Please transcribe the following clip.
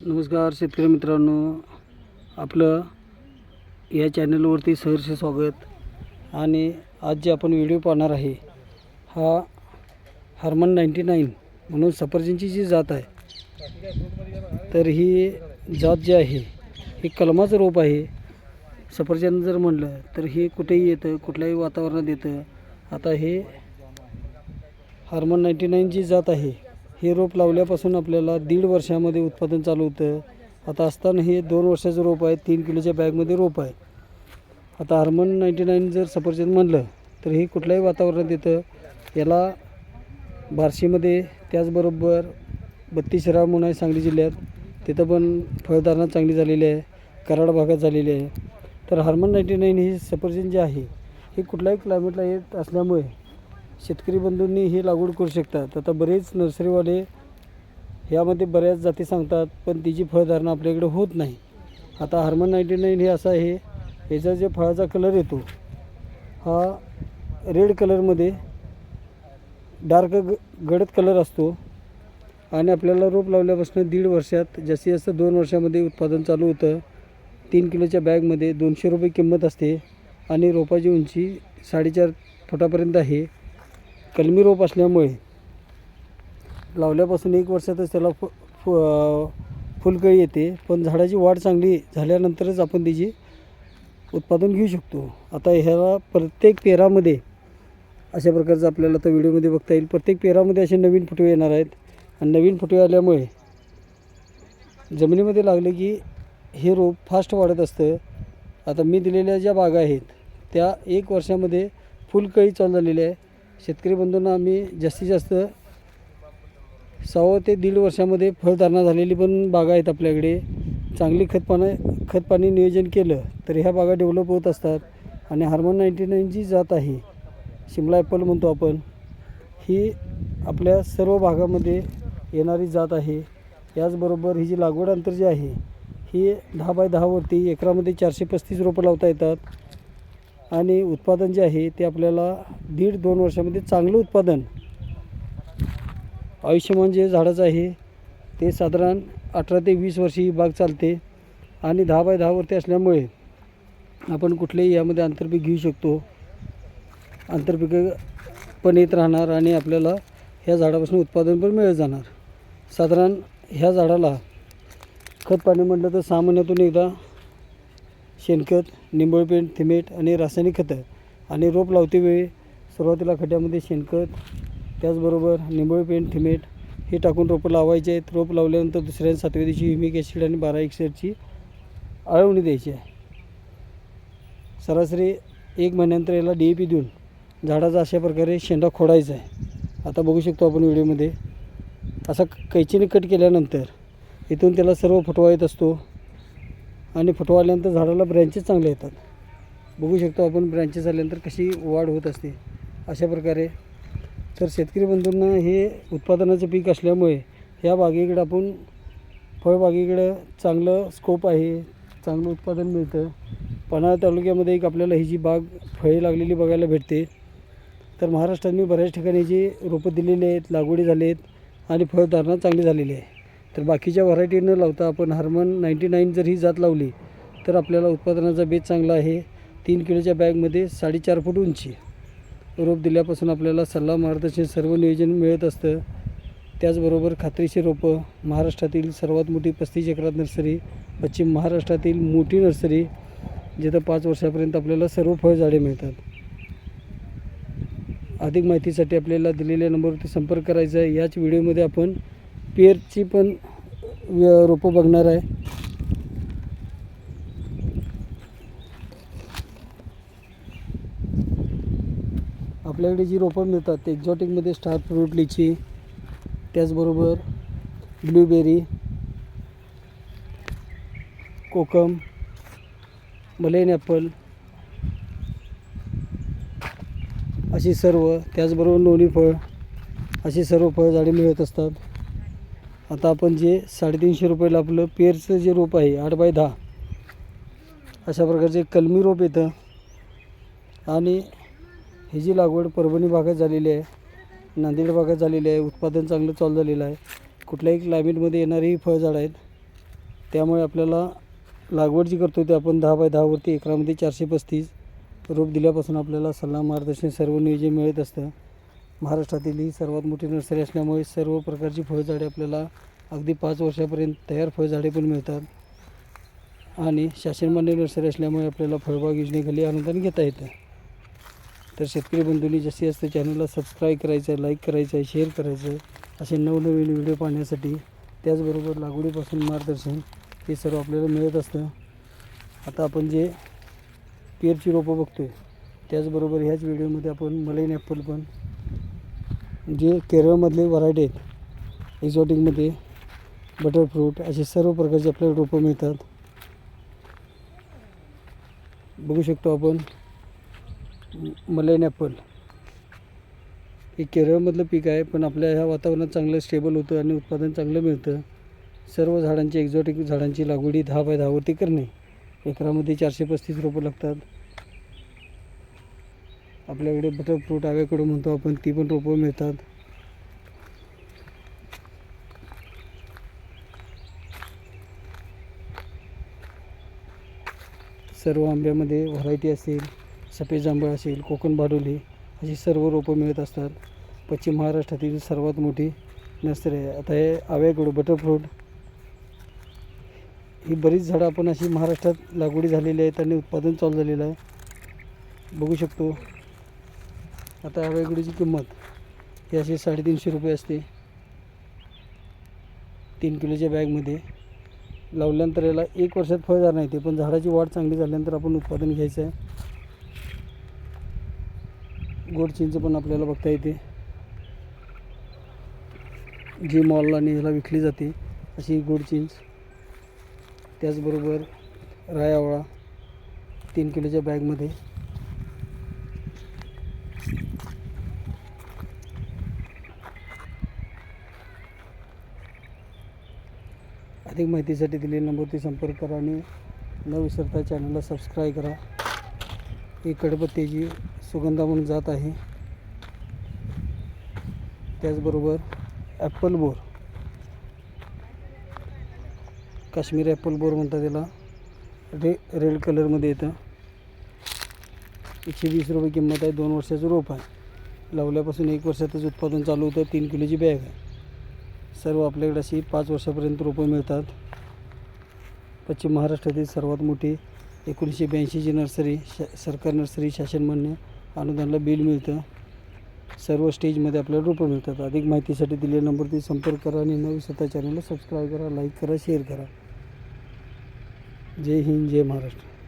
नमस्कार शेतकरी मित्रांनो. आपलं या चॅनलवरती सहर्ष स्वागत. आणि आज जे आपण व्हिडिओ पाहणार आहे हा हार्मन नाईंटी नाईन म्हणून सफरचंदची जी जात आहे तर ही जात जी आहे ही कलमाचं रोप आहे. सफरचंद जर म्हणलं तर हे कुठेही येतं कुठल्याही वातावरणात येतं. आता हे हार्मन नाईंटी नाईन जी जात आहे हे रोप लावल्यापासून आपल्याला दीड वर्षामध्ये उत्पादन चालू होतं. आता असताना हे दोन वर्षाचं रोप आहे तीन किलोच्या बॅगमध्ये रोप आहे. आता हार्मन नाईंटी नाईन जर सफरचंद म्हणलं तर हे कुठल्याही वातावरणात येतं. याला बार्शीमध्ये त्याचबरोबर बत्तीस शिराळ म्हणून आहे सांगली जिल्ह्यात तिथं पण फळधारणा चांगली झालेली आहे कराड भागात झालेली आहे. तर हार्मन नाईंटी नाईन ही सफरचंद जे आहे हे कुठल्याही क्लायमेटला येत असल्यामुळे शेतकरी बंधूंनी ही लागवड करू शकतात. आता बरेच नर्सरीवाले यामध्ये बऱ्याच जाती सांगतात पण तिची फळधारणा आपल्याकडे होत नाही. आता हार्मन नाईंटी नाईन हे असं आहे याचा जे फळाचा कलर येतो हा रेड कलरमध्ये डार्क ग गडद कलर असतो. आणि आपल्याला रोप लावल्यापासून दीड वर्षात जास्तीत जास्त दोन वर्षामध्ये उत्पादन चालू होतं. तीन किलोच्या बॅगमध्ये दोनशे रुपये किंमत असते. आणि रोपाची उंची साडेचार फुटापर्यंत आहे. कलमी रोप असल्यामुळे लावल्यापासून एक वर्षातच त्याला फु फु फुलकळी येते. पण झाडाची वाढ चांगली झाल्यानंतरच आपण त्याची उत्पादन घेऊ शकतो. आता ह्याला प्रत्येक पेरामध्ये अशा प्रकारचं आपल्याला आता व्हिडिओमध्ये बघता येईल. प्रत्येक पेरामध्ये असे नवीन फुटवे येणार आहेत. आणि नवीन फुटवे आल्यामुळे जमिनीमध्ये लागले की हे रोप फास्ट वाढत असतं. आता मी दिलेल्या ज्या बागा आहेत त्या एक वर्षामध्ये फुलकळी चालू झालेली आहे. शेतकरी बंधूंना आम्ही जास्तीत जास्त सहा ते दीड वर्षामध्ये फळधारणा झालेली पण बागा आहेत आपल्याकडे. चांगली खतपानं खतपाणी नियोजन केलं तर ह्या बागा डेव्हलप होत असतात. आणि हार्मोन नाईंटी नाईन जी जात आहे शिमला ॲपल म्हणतो आपण ही आपल्या सर्व भागामध्ये येणारी जात आहे. याचबरोबर ही जी लागवड अंतर जी आहे ही दहा बाय दहावरती एकरामध्ये चारशे पस्तीस रोपं लावता येतात. आणि उत्पादन जे आहे ते आपल्याला दीड दोन वर्षामध्ये चांगलं उत्पादन. आयुष्यमान जे झाडाचं आहे ते साधारण अठरा ते वीस वर्षे ही बाग चालते आणि दहा बाय दहावरती असल्यामुळे आपण कुठलेही यामध्ये आंतरपीक घेऊ शकतो. आंतरपिकं पण येत राहणार आणि आपल्याला ह्या झाडापासून उत्पादन पण मिळत जाणार. साधारण ह्या झाडाला खत पाणी म्हटलं तर सहा महिन्यातून एकदा शेणखत निंबळ पेंट थिमेट आणि रासायनिक खतं आणि रोप लावते वेळी सुरुवातीला खड्ड्यामध्ये शेणखत त्याचबरोबर निंबळ पेंट थिमेट हे टाकून रोपं लावायचे. आहेत रोप लावल्यानंतर दुसऱ्या सातव्या दिवशी हिमिक ॲसिड आणि बारा एक्सेडची आळवणी द्यायची आहे. सरासरी एक महिन्यानंतर याला डी ए पी देऊन झाडाचा अशा प्रकारे शेंडा खोडायचा आहे. आता बघू शकतो आपण व्हिडिओमध्ये. असा कैचीने कट केल्यानंतर इथून त्याला सर्व फुटवा येत असतो. आणि फुटवा आल्यानंतर झाडाला ब्रँचेस चांगले येतात. बघू शकतो आपण ब्रँचेस आल्यानंतर कशी वाढ होत असते. अशा प्रकारे. तर शेतकरी बंधूंना हे उत्पादनाचं पीक असल्यामुळे ह्या बागेकडं आपण फळबागेकडं चांगलं स्कोप आहे चांगलं उत्पादन मिळतं. पन्हाळा तालुक्यामध्ये एक आपल्याला ही जी बाग फळे लागलेली बघायला भेटते. तर महाराष्ट्रात मी बऱ्याच ठिकाणी जी रोपं दिलेली आहेत लागवडी झाले आहेत आणि फळधारणा चांगली झालेली आहे. तर बाकीच्या व्हरायटी न लावता आपण. हार्मन नाईंटी नाईन जर ही जात लावली तर आपल्याला उत्पादनाचा बेस चांगला आहे. तीन किलोच्या बॅगमध्ये साडेचार फूट उंची. रोप दिल्यापासून आपल्याला सल्ला मार्गदर्शन सर्व नियोजन मिळत असतं. त्याचबरोबर खात्रीशीर रोपं महाराष्ट्रातील सर्वात मोठी पस्तीस एकरात नर्सरी पश्चिम महाराष्ट्रातील मोठी नर्सरी जिथं पाच वर्षापर्यंत आपल्याला सर्व फळझाडे मिळतात. अधिक माहितीसाठी आपल्याला दिलेल्या नंबरवरती संपर्क करायचा आहे. याच व्हिडिओमध्ये आपण पेरची पण रोपं बघणार आहे. आपल्याकडे जी रोपं मिळतात ते एक्झॉटिकमध्ये स्टार फ्रूट लिची त्याचबरोबर ब्लूबेरी कोकम मलेन ॲपल अशी सर्व त्याचबरोबर लोणी फळ अशी सर्व फळझाडे मिळत असतात. आता आपण जे साडेतीनशे रुपयाला आपलं पेरचं जे रोप आहे आठ बाय दहा अशा प्रकारचे कलमी रोप येतं. आणि ही जी लागवड परभणी भागात झालेली आहे नांदेड भागात झालेली आहे उत्पादन चांगलं चालू झालेलं आहे. कुठल्याही क्लायमेटमध्ये येणारी फळझाडं आहेत त्यामुळे आपल्याला लागवड जी करतो ते आपण दहा बाय दहावरती एकरामध्ये चारशे पस्तीस रोप दिल्यापासून आपल्याला सल्ला मार्गदर्शन सर्व नियोजन मिळत असतं. महाराष्ट्रातील ही सर्वात मोठी नर्सरी असल्यामुळे सर्व प्रकारची फळझाडे आपल्याला अगदी पाच वर्षापर्यंत तयार फळझाडे पण मिळतात. आणि शासनमान्य नर्सरी असल्यामुळे आपल्याला फळबाग योजनेखाली अनुदान घेता येतं. तर शेतकरी बंधूंनी जास्तीत जास्त चॅनलला सबस्क्राईब करायचं आहे लाईक करायचं आहे शेअर करायचं आहे असे नवनवीन व्हिडिओ पाहण्यासाठी त्याचबरोबर लागवडीपासून मार्गदर्शन हे सर्व आपल्याला मिळत असतं. आता आपण जे पेरची रोपं बघतो आहे त्याचबरोबर ह्याच व्हिडिओमध्ये आपण मलईन ॲपल पण जे केरळमधले व्हरायटी आहेत एक्झॉटिकमध्ये बटरफ्रूट असे सर्व प्रकारचे आपल्याला रोपं मिळतात. बघू शकतो आपण मलाईन ॲपल हे केरळमधलं पीक आहे पण आपल्या ह्या वातावरणात चांगलं स्टेबल होतं आणि उत्पादन चांगलं मिळतं. सर्व झाडांची एक्झॉटिक झाडांची लागवडी दहा बाय दहावरती करणे. एकरामध्ये चारशे पस्तीस रोपं लागतात. आपल्याकडे बटरफ्रूट आव्याकडं म्हणतो आपण ती पण रोपं मिळतात. सर्व आंब्यामध्ये व्हरायटी असेल सफेद जांभळ असेल कोकण बाडोली अशी सर्व रोपं मिळत असतात. पश्चिम महाराष्ट्रातील सर्वात मोठी नर्सरी आहे. आता हे आव्याकडं बटरफ्रूट ही बरीच झाडं आपण अशी महाराष्ट्रात लागवडी झालेली आहेत आणि उत्पादन चालू झालेलं आहे. बघू शकतो. आता आव्याकडीची किंमत. ही अशी साडेतीनशे रुपये असते. तीन किलोच्या बॅगमध्ये लावल्यानंतर याला एक वर्षात फळदार नाही ते पण झाडाची वाढ चांगली झाल्यानंतर आपण उत्पादन घ्यायचं आहे. गोड चिंच पण आपल्याला बघता येते. जी मॉलला आणि ह्याला विकली जाते अशी गोड चिंच. त्याचबरोबर रायावळा तीन किलोच्या बॅगमध्ये अधिक माहितीसाठी दिलेल्या नंबरवरती संपर्क करा आणि न विसरता चॅनलला सबस्क्राईब करा. ही कडपत्त्याची सुगंधा म्हणून जात आहे. त्याचबरोबर ॲपल बोर काश्मीरी ॲपल बोर म्हणतात त्याला रे रेड कलरमध्ये येतं. एकशे वीस रुपये किंमत आहे. दोन वर्षाचं रोप आहे. लावल्यापासून एक वर्षातच उत्पादन चालू होतं. तीन किलोची बॅग आहे. सर्व आपल्याकडे अशी पाच वर्षापर्यंत रोपं मिळतात. पश्चिम महाराष्ट्रातील सर्वात मोठी एकोणीसशे ब्याऐंशीची नर्सरी श सरकार नर्सरी शासनमान्य अनुदानाला बिल मिळतं. सर्व स्टेजमध्ये आपल्याला रोपं मिळतात. अधिक माहितीसाठी दिलेल्या नंबरवरती संपर्क करा आणि नवीन स्वतः चॅनलला सबस्क्राईब करा लाईक करा शेअर करा. जय हिंद जय महाराष्ट्र.